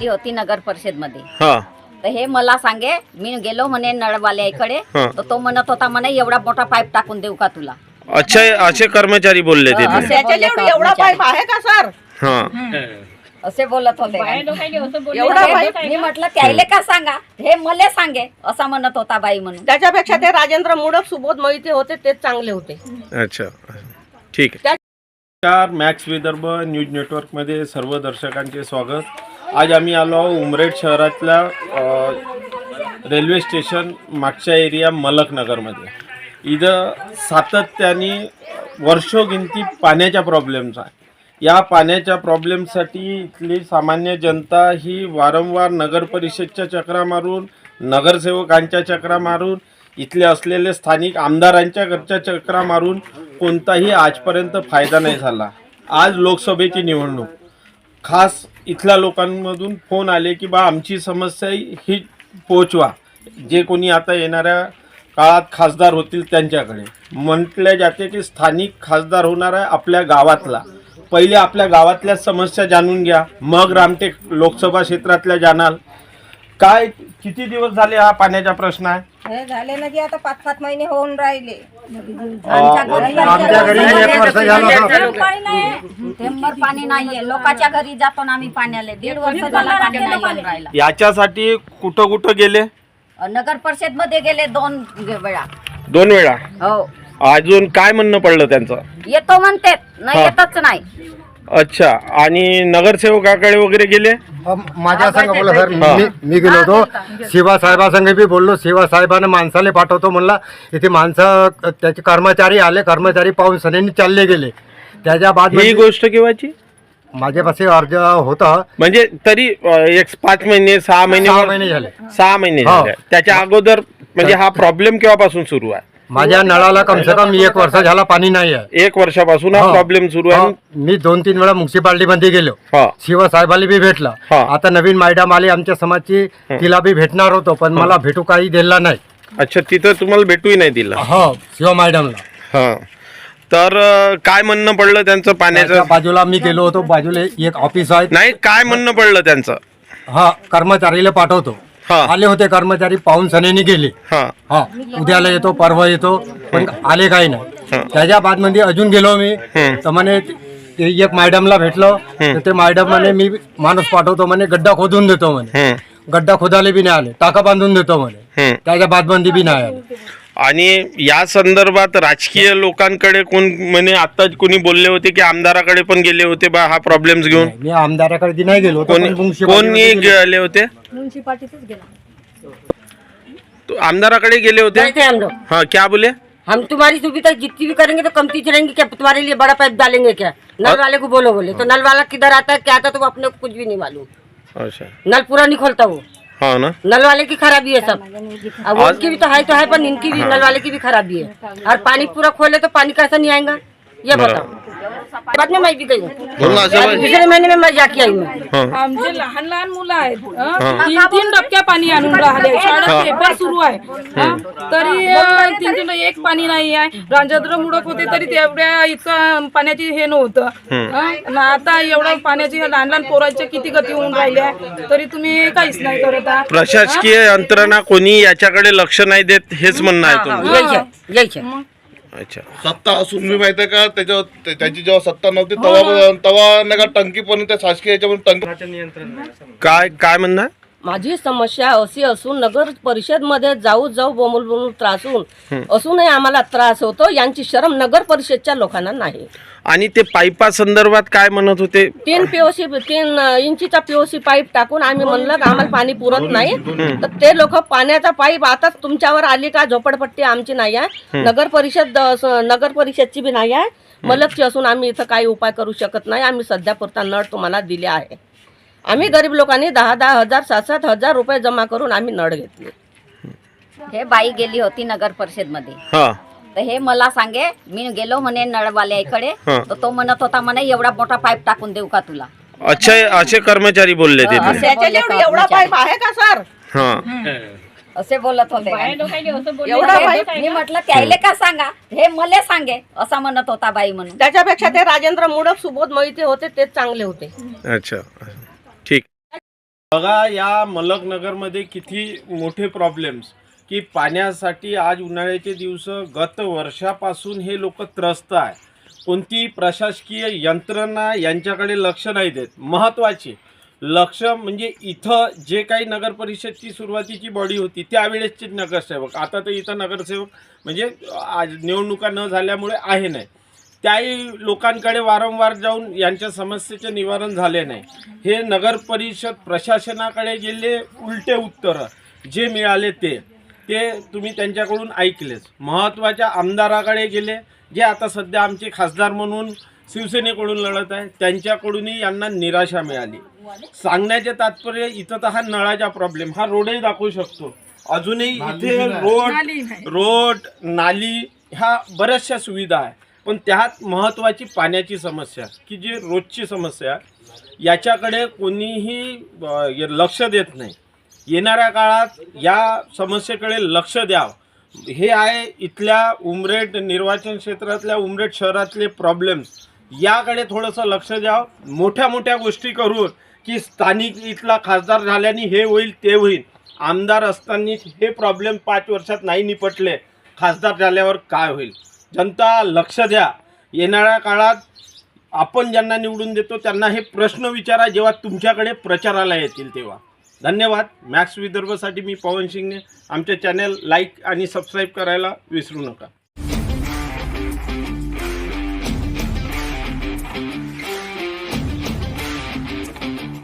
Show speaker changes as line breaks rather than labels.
गेली होती नगर परिषदमध्ये
हा.
तर हे मला सांगे मी गेलो म्हणे नळवाल्याकडे
हा.
तर तो म्हणत होता म्हणे एवढा मोठा पाईप टाकून देऊ का तुला?
अच्छा असे कर्मचारी बोलले
हा,
तिथे.
असे
त्याच्या
बोलले
जेवढी एवढा
कर्मचारी.
पाईप आहे का सर?
हा.
असे बोलत होते
एवढा पाईप
मी म्हटलं त्याले का सांगा? हे मले सांगे असा म्हणत होता बाई म्हणून.
त्याच्यापेक्षा ते राजेंद्र मुडक सुबोध मोहिते होते तेच चांगले होते.
अच्छा. ठीक आहे. नमस्कार मॅक्स विदर्भ न्यूज नेटवर्कमध्ये सर्व दर्शकांचे स्वागत. आज आम्ही आलो आहोत उमरेड शहरातल्या रेल्वे स्टेशन मागच्या एरिया मलकनगरमध्ये. इथं सातत्याने वर्षोगिंती पाण्याच्या प्रॉब्लेम्स आहे या पाण्याच्या प्रॉब्लेमसाठी इथली सामान्य जनता ही वारंवार नगर परिषदच्या चक्रा मारून नगरसेवकांच्या चक्रा मारून इथले असलेले स्थानिक आमदारांच्या घरच्या चक्रा मारून कोणताही आजपर्यंत फायदा नाही झाला. आज लोकसभेची निवडणूक. खास इथल्या लोकांमधून फोन आले की बा आमची समस्या ही पोचवा. जे कोणी आता येणाऱ्या काळात खासदार होतील त्यांच्याकडे. म्हटले जाते की स्थानिक खासदार होणार आहे आपल्या गावातला. पहिले आपल्या गावातल्या समस्या जाणून घ्या. मग रामटेक लोकसभा क्षेत्रातल्या जाणाल काय किती दिवस झाले हा पाण्याचा प्रश्न आहे?
हे झाले ना की आता पाच पाच महिने होऊन राहिले.
आमच्या घरी एक वर्ष झालं थेंबर पाणी नाहीये. लोकांच्या घरी जातो ना आम्ही पाण्याला. दीड वर्ष झाला पाणी नाही येऊन राहिला.
याच्यासाठी कुठं कुठं गेले?
नगर परिषदमध्ये गेले दोन वेळा.
दोन वेळा?
हो.
अजून काय म्हणणं पडलं त्यांचं?
येतो म्हणते नाही. येतच नाही.
अच्छा आणि नगरसेवकाकडे वगैरे गेले?
माझ्या संग बोला सर
हा.
मी मी गेलो होतो. शिवा साहेबासंग बी बोललो. शिवा साहेबानं माणसाले पाठवतो म्हणला. इथे माणसं त्याचे कर्मचारी आले. कर्मचारी पाहून सनेनी चालले गेले. त्याच्या बाद
ही
म्हणजे
गोष्ट केव्हाची?
माझ्यापाशी अर्ज होता.
म्हणजे तरी अ, एक पाच महिने सहा महिने
सहा महिने झाले.
सहा महिने
हो.
झाले. त्याच्या अगोदर म्हणजे हा प्रॉब्लेम केव्हापासून सुरू आहे?
माझ्या नळाला कम से कम एक वर्ष झाला पाणी नाही आहे
एक वर्षापासून हा
हो.
प्रॉब्लेम सुरू आहे.
हो, मी दोन तीन वेळा म्युन्सिपाल्टी मध्ये गेलो.
हा.
शिवा साहेबाला बी भेटला.
हा.
आता नवीन मॅडम आली आमच्या समाजची तिला बी भेटणार होतो पण मला भेटू काही दिला नाही.
अच्छा तिथं तुम्हाला भेटूही नाही दिलं.
हो शिवा मॅडमला
हा. तर अ, काय म्हणणं पडलं त्यांचं
त्याच्या
पाण्याचं
बाजूला मी गेलो होतो बाजूला एक ऑफिस आहे.
नाही काय म्हणणं पडलं त्यांचं?
हा कर्मचारीला पाठवतो.
हा
आले होते कर्मचारी पाहून सनेनी गेले.
हा.
उद्याला येतो परवा येतो पण आले काही नाही. त्याच्या बादमध्ये अजून गेलो मी. तर म्हणे ते एक मॅडमला भेटलो. तर ते मॅडम म्हणे मी माणूस पाठवतो म्हणे गड्डा खोदून देतो म्हणे. गड्डा खोदाले बी नाही आले टाका बांधून देतो म्हणे. त्याच्या बादमध्ये बी नाही आले.
आणि या संदर्भात राजकीय लोकांकडे कोण म्हणे आता कोणी बोलले होते की आमदाराकडे पण गेले होते बा हा प्रॉब्लेम्स घेऊन?
मी आमदाराकडे नाही गेलो होतो,
कोणी
पण मुन्सिपाल्टीमध्ये
कोणी
गेलो.
गेले होते? तो आमदाराकडे गेले होते?
कहते हम लोग
हाँ क्या बोले?
हम तुम्हारी सुविधा जितनी भी करेंगे तो कमती चलेंगे क्या? तुम्हारे लिए बड़ा पाइप डालेंगे क्या? नल वाले को बोलो बोले। तो नल वाला किधर आता है क्या आता है तो अपने को कुछ भी नहीं मालूम।
अच्छा।
नल पूरा नहीं खोलता वो।
हाँ ना?
नल वाले की खराबी है सब? अब उनकी भी तो है तो है पर इनकी भी नल वाले की भी खराबी है। और पानी पूरा खोले तो पानी कैसा नहीं आएगा? ये बताओ। बाद में मैं भी गई हूँ।
बोल ना असं
दूसरे महीने में मैं जाके आई हूँ।
हाँ।
आमचे लहान लहान मुलं आहेत हं? तीन तीन डबक्या पाणी आणून राहिले शाळेत पेपर सुरू आहे. हं? तरी अं, तीन तीन एक पाणी नाही आहे. राजेंद्र मुडक होते तरी तेवढ्या इतकं पाण्याची हे नव्हतं. हं? आणि आता एवढं पाण्याची हे लहान लहान पोरांच्या किती गती होऊन राहिल्या तरी तुम्ही काहीच नाही करत आहात.
प्रशासकीय यंत्रणा कोणी याच्याकडे लक्ष नाही देत हेच म्हणणं आहे तुमचं. अच्छा.
सत्ता असून मी माहिती आहे का त्याच्या त्या- त्याची जेव्हा सत्ता नव्हती तेव्हा तेव्हा नाही का टंकी पण त्या शासकीय याच्यामध्ये टंकी
काय काय म्हणणं आहे?
माझी समस्या अशी असून नगर परिषदमध्ये जाऊ जाऊ बोमूल बोमूल त्रासून असूनही आम्हाला त्रास होतो. यांची शरम नगर परिषदच्या लोकांना नाही.
आणि ते पाईपा संदर्भात काय म्हणत होते?
तीन पीओसी तीन इंचीचा पीओसी पाईप टाकून आम्ही म्हणलं का आम्हाला पाणी पुरत नाही. तर ते लोक पाण्याचा पाईप आताच तुमच्यावर आली का झोपडपट्टी आमची नाही आहे. नगर परिषद नगर परिषदची बी नाही आहे. मलकची असून आम्ही इथं काही उपाय करू शकत नाही. आम्ही सध्या पुरता नळ तुम्हाला दिले आहे. आम्ही गरीब लोकांनी दहा दहा हजार सात सात हजार रुपये जमा करून आम्ही नळ घेतले.
हे बाई गेली होती नगर परिषदमध्ये
हा.
तर हे मला सांगे मी गेलो म्हणे नळवाल्याकडे
हा.
तर तो म्हणत होता म्हणे एवढा मोठा पाईप टाकून देऊ का तुला?
अच्छा असे कर्मचारी बोलले तिथे
त्याच्या एवढा. पाईप आहे का सर?
हा.
असे बोलत होते.
एवढा पाईप
मी म्हटलं त्याले का सांगा? हे मले सांगे असा म्हणत होता बाई म्हणून.
त्याच्यापेक्षा ते राजेंद्र मुडक सुबोध मोहिते होते तेच चांगले होते.
अच्छा. बघा या मलकनगरमध्ये किती मोठे प्रॉब्लेम्स की पाण्यासाठी आज उन्हाळ्याचे दिवस गत वर्षापासून हे लोक त्रस्त आहे. कोणती प्रशासकीय यंत्रणा यांच्याकडे लक्ष नाही देत. महत्त्वाचे लक्ष म्हणजे इथं जे काही नगर परिषदची सुरुवातीची बॉडी होती त्यावेळेसचे नगरसेवक. आता तर इथं नगरसेवक म्हणजे आज निवडणुका न झाल्यामुळे आहे नाही. त्याही लोकांकडे वारंवार जाऊन यांच्या समस्येचे निवारण झाले नाही. हे नगर परिषद प्रशासनाकडे गेले उलटे उत्तरं जे मिळाले ते ते तुम्ही त्यांच्याकडून ऐकलेच. महत्त्वाच्या आमदाराकडे गेले जे आता सध्या आमचे खासदार म्हणून शिवसेनेकडून लढत आहे त्यांच्याकडूनही यांना निराशा मिळाली. सांगण्याचे तात्पर्य इथं तर हा नळाचा प्रॉब्लेम हा रोडही दाखवू शकतो. अजूनही इथे रोड. रोड नाली ह्या बऱ्याचशा सुविधा आहे. पण त्यात महत्त्वाची पाण्याची समस्या की जी रोजची समस्या याच्याकडे कोणीही लक्ष देत नाही. येणाऱ्या काळात या समस्येकडे लक्ष द्यावं. हे आहे इथल्या उमरेड निर्वाचन क्षेत्रातल्या उमरेड शहरातले प्रॉब्लेम्स याकडे थोडंसं लक्ष द्यावं. मोठ्या मोठ्या गोष्टी करून की स्थानिक इथला खासदार झाल्याने हे होईल ते होईल. आमदार असताना हे प्रॉब्लेम पाच वर्षात नाही निपटले. खासदार झाल्यावर काय होईल? जनता लक्ष द्या. येणाऱ्या काळात आपण ज्यांना निवडून देतो त्यांना हे प्रश्न विचारा जेव्हा तुमच्याकडे प्रचाराला येतील तेव्हा. धन्यवाद. मॅक्स विदर्भसाठी मी पवन सिंगने आमचे चॅनल लाईक आणि सबस्क्राईब करायला विसरू नका.